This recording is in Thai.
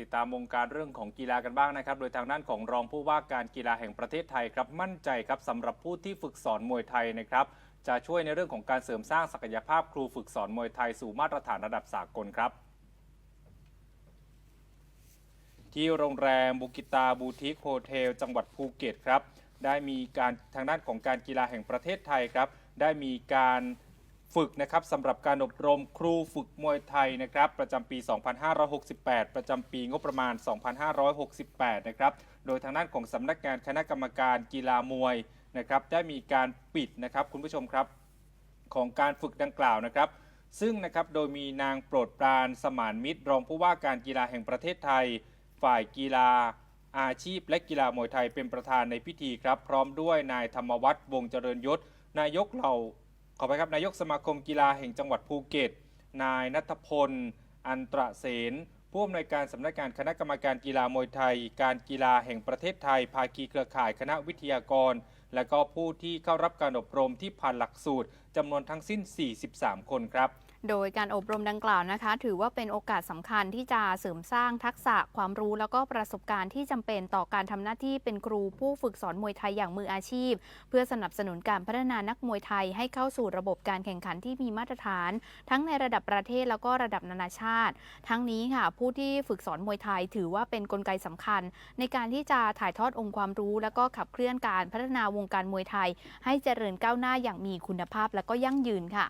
ติดตามวงการเรื่องของกีฬากันบ้างนะครับ โดยทางด้านของรองผู้ว่าการกีฬาแห่งประเทศไทยครับ มั่นใจครับสำหรับผู้ที่ฝึกสอนมวยไทยนะครับ จะช่วยในเรื่องของการเสริมสร้างศักยภาพครูฝึกสอนมวยไทยสู่มาตรฐานระดับสากลครับ ที่โรงแรมบุกิตาบูติกโฮเทลจังหวัดภูเก็ตครับ ได้มีการทางด้านของการกีฬาแห่งประเทศไทยครับ ได้มีการ ฝึกนะครับสำหรับการอบรมครูฝึกมวยไทยนะครับ ประจำปี 2568 ประจำปีงบประมาณ 2568 นะครับ โดยทางด้านของสำนักงานคณะกรรมการกีฬามวยนะครับ ได้มีการปิดนะครับคุณผู้ชมครับของการฝึกดังกล่าวนะครับ ซึ่งนะครับโดยมีนางโปรดปรานสมานมิตร รองผู้ว่าการกีฬาแห่งประเทศไทย ฝ่ายกีฬาอาชีพและกีฬามวยไทยเป็นประธานในพิธีครับ พร้อมด้วยนายธรรมวัฒน์วงเจริญยศ นายกเหล่า ขอไปครับนายกสมาคมกีฬาแห่งจังหวัดภูเก็ต นายนัทพล อันตรเสนผู้อำนวยการสำนักงานคณะกรรมการกีฬามวยไทย การกีฬาแห่งประเทศไทย ภาคีเครือข่ายคณะวิทยากร และก็ผู้ที่เข้ารับการอบรมที่ผ่านหลักสูตรจำนวนทั้งสิ้น 43 คนครับโดยการอบรมดังกล่าวนะคะ ถือว่าเป็นโอกาสสำคัญที่จะเสริมสร้างทักษะความรู้แล้วก็ประสบการณ์ที่จำเป็นต่อการทำหน้าที่เป็นครูผู้ฝึกสอนมวยไทยอย่างมืออาชีพ เพื่อสนับสนุนการพัฒนานักมวยไทยให้เข้าสู่ระบบการแข่งขันที่มีมาตรฐาน ทั้งในระดับประเทศแล้วก็ระดับนานาชาติ ทั้งนี้ค่ะ ผู้ที่ฝึกสอนมวยไทย ถือว่าเป็นนกลไกสำคัญ ในการที่จะถ่ายทอดองค์ความรู้ แล้วก็ขับเคลื่อนการพัฒนาววงการมวยไทย ให้เจริญก้าวหน้าอย่างมีคุณภาพและก็ยั่งยืนค่ะ